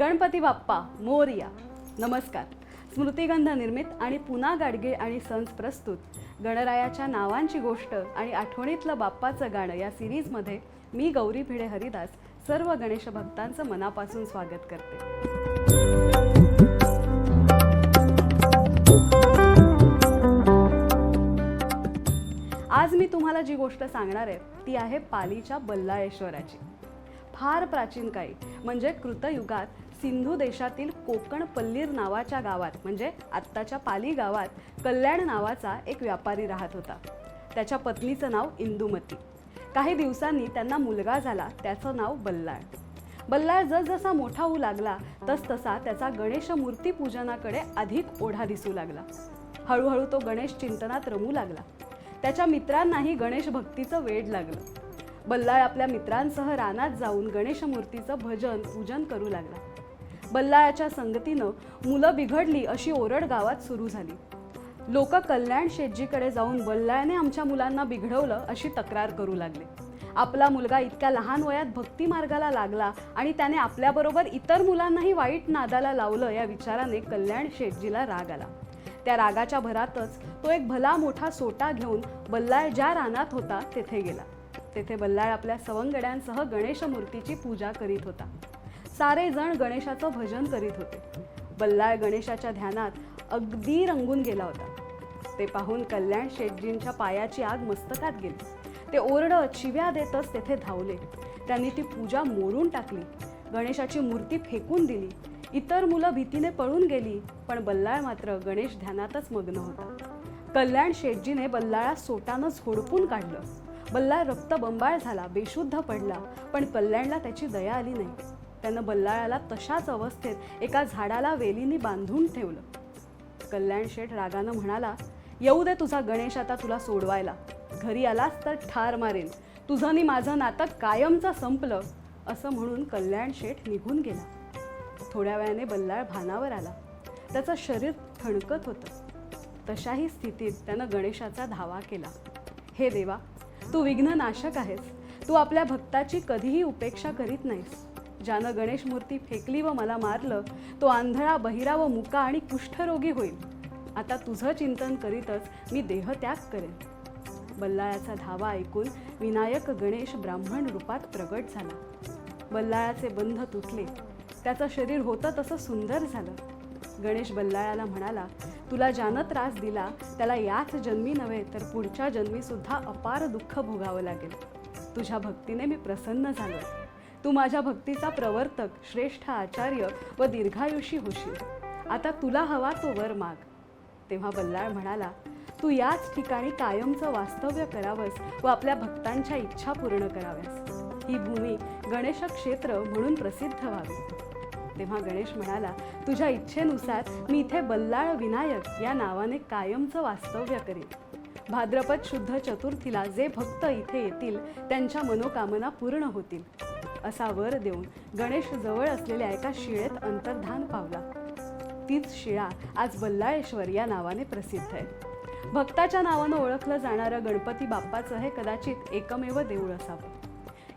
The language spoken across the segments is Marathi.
गणपती बाप्पा मोरया. नमस्कार. स्मृतिगंध निर्मित आणि पुन्हा गाडगे आणि सन्स प्रस्तुत. गणरायाच्या नावांची गोष्ट आणि आठवणीतलं बाप्पाचं गाणं या सिरीजमध्ये मी गौरी भिडे हरिदास सर्व गणेश भक्तांचं मनापासून स्वागत करते. आज मी तुम्हाला जी गोष्ट सांगणार आहे ती आहे पालीच्या बल्लाळेश्वराची. फार प्राचीन काळी म्हणजे कृतयुगात सिंधू देशातील कोकण पल्लीर नावाच्या गावात म्हणजे आत्ताच्या पाली गावात कल्याण नावाचा एक व्यापारी राहत होता. त्याच्या पत्नीचं नाव इंदुमती. काही दिवसांनी त्यांना मुलगा झाला त्याचं नाव बल्लाळ. बल्लाळ जसजसा मोठा होऊ लागला तसतसा त्याचा गणेश मूर्ती पूजनाकडे अधिक ओढा दिसू लागला. हळूहळू तो गणेश चिंतनात रमू लागला. त्याच्या मित्रांनाही गणेश भक्तीचं वेड लागलं. बल्लाळ आपल्या मित्रांसह रानात जाऊन गणेश मूर्तीचं भजन पूजन करू लागला. बल्लाळाच्या संगतीनं मुलं बिघडली अशी ओरड गावात सुरू झाली. लोक कल्याण शेटजीकडे जाऊन बल्लाळने आमच्या मुलांना बिघडवलं अशी तक्रार करू लागले. आपला मुलगा इतक्या लहान वयात भक्ती मार्गाला लागला आणि त्याने आपल्याबरोबर इतर मुलांनाही वाईट नादाला लावलं या विचाराने कल्याण शेटजीला राग आला. त्या रागाच्या भरातच तो एक भला मोठा सोटा घेऊन बल्लाळ ज्या रानात होता तेथे गेला. तेथे बल्लाळ आपल्या सवंगड्यांसह गणेश मूर्तीची पूजा करीत होता. सारे जण गणेशाचं भजन करीत होते. बल्लाळ गणेशाच्या ध्यानात अगदी रंगून गेला होता. ते पाहून कल्याण शेटजींच्या पायाची आग मस्तकात गेली. ते ओरडत शिव्या देतच तेथे धावले. त्यांनी ती पूजा मोडून टाकली. गणेशाची मूर्ती फेकून दिली. इतर मुलं भीतीने पळून गेली पण बल्लाळ मात्र गणेश ध्यानातच मग्न होता. कल्याण शेटजीने बल्लाळा सोटानं झोडपून काढलं. बल्लाळ रक्तबंबाळ झाला बेशुद्ध पडला पण कल्याणला त्याची दया आली नाही. त्यानं बल्लाळाला तशाच अवस्थेत एका झाडाला वेलीनी बांधून ठेवलं. कल्याण शेठ रागानं म्हणाला येऊ दे तुझा गणेश आता तुला सोडवायला. घरी आलास तर ठार मारेन. तुझं आणि माझं नातं कायमचं संपलं असं म्हणून कल्याण शेठ निघून गेला. थोड्या वेळाने बल्लाळ भानावर आला. त्याचं शरीर ठणकत होतं. तशाही स्थितीत त्यानं गणेशाचा धावा केला. हे देवा तू विघ्न नाशक आहेस. तू आपल्या भक्ताची कधीही उपेक्षा करीत नाहीस. ज्यानं गणेश मूर्ती फेकली व मला मारलं तो आंधळा बहिरा व मुका आणि कुष्ठरोगी होईल. आता तुझं चिंतन करीतच मी देहत्याग करेन. बल्लाळाचा धावा ऐकून विनायक गणेश ब्राह्मण रूपात प्रगट झाला. बल्लाळाचे बंध तुटले. त्याचं शरीर होतं तसं सुंदर झालं. गणेश बल्लाळाला म्हणाला तुला ज्यानं त्रास दिला त्याला याच जन्मी नव्हे तर पुढच्या जन्मीसुद्धा अपार दुःख भोगावं लागेल. तुझ्या भक्तीने मी प्रसन्न झालो तू माझ्या भक्तीचा प्रवर्तक श्रेष्ठ आचार्य व दीर्घायुषी होशील. आता तुला हवा तो वर माग. तेव्हा बल्लाळ म्हणाला तू याच ठिकाणी कायमचं वास्तव्य करावंस व आपल्या भक्तांच्या इच्छा पूर्ण कराव्यास. ही भूमी गणेश क्षेत्र म्हणून प्रसिद्ध व्हावी. तेव्हा गणेश म्हणाला तुझ्या इच्छेनुसार मी इथे बल्लाळ विनायक या नावाने कायमचं वास्तव्य करेन. भाद्रपद शुद्ध चतुर्थीला जे भक्त इथे येतील त्यांच्या मनोकामना पूर्ण होतील. असा वर देऊन गणेश जवळ असलेल्या एका शिळेत अंतर्धान पावला. तीच शिळा आज बल्लाळेश्वर या नावाने प्रसिद्ध आहे. भक्ताच्या नावानं ओळखलं जाणारं गणपती बाप्पाचं हे कदाचित एकमेव देऊळ असावं.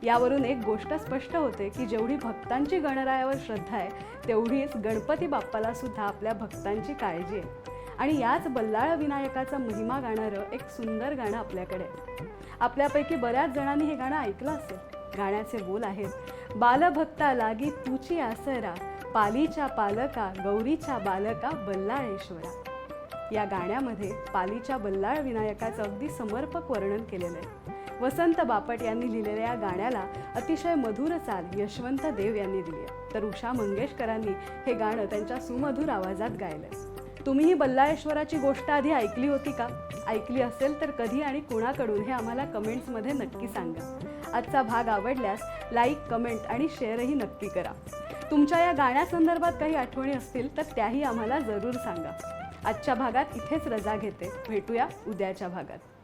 यावरून एक गोष्ट स्पष्ट होते की जेवढी भक्तांची गणरायावर श्रद्धा आहे तेवढीच गणपती बाप्पाला सुद्धा आपल्या भक्तांची काळजी आहे. आणि याच बल्लाळ विनायकाचा महिमा गाणारं एक सुंदर गाणं आपल्याकडे आहे. आपल्यापैकी बऱ्याच जणांनी हे गाणं ऐकलं असेल. गाण्याचे बोल आहेत. बालभक्ता लागी तुची आसरा पालीच्या पालका गौरीच्या बालका बल्लाळेश्वरा. या गाण्यामध्ये पालीच्या बल्लाळ विनायकाचं अगदी समर्पक वर्णन केलेलं आहे. वसंत बापट यांनी लिहिलेल्या या गाण्याला अतिशय मधुर चाल यशवंत देव यांनी दिली आहे. तर उषा मंगेशकरांनी हे गाणं त्यांच्या सुमधुर आवाजात गायलंय. तुम्ही ही बल्लाळेश्वराची गोष्ट आधी ऐकली होती का? ऐकली असेल तर कधी आणि कुणाकडून हे आम्हाला कमेंट्समध्ये नक्की सांगा. आजचा भाग आवडल्यास लाईक कमेंट आणि शेअरही नक्की करा. तुमच्या या गाण्यासंदर्भात काही आठवणी असतील तर त्याही आम्हाला जरूर सांगा. आजच्या भागात इथेच रजा घेते. भेटूया उद्याच्या भागात.